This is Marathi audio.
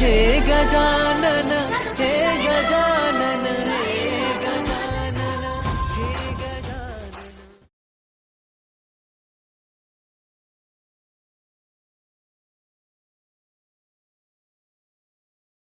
हे गजानन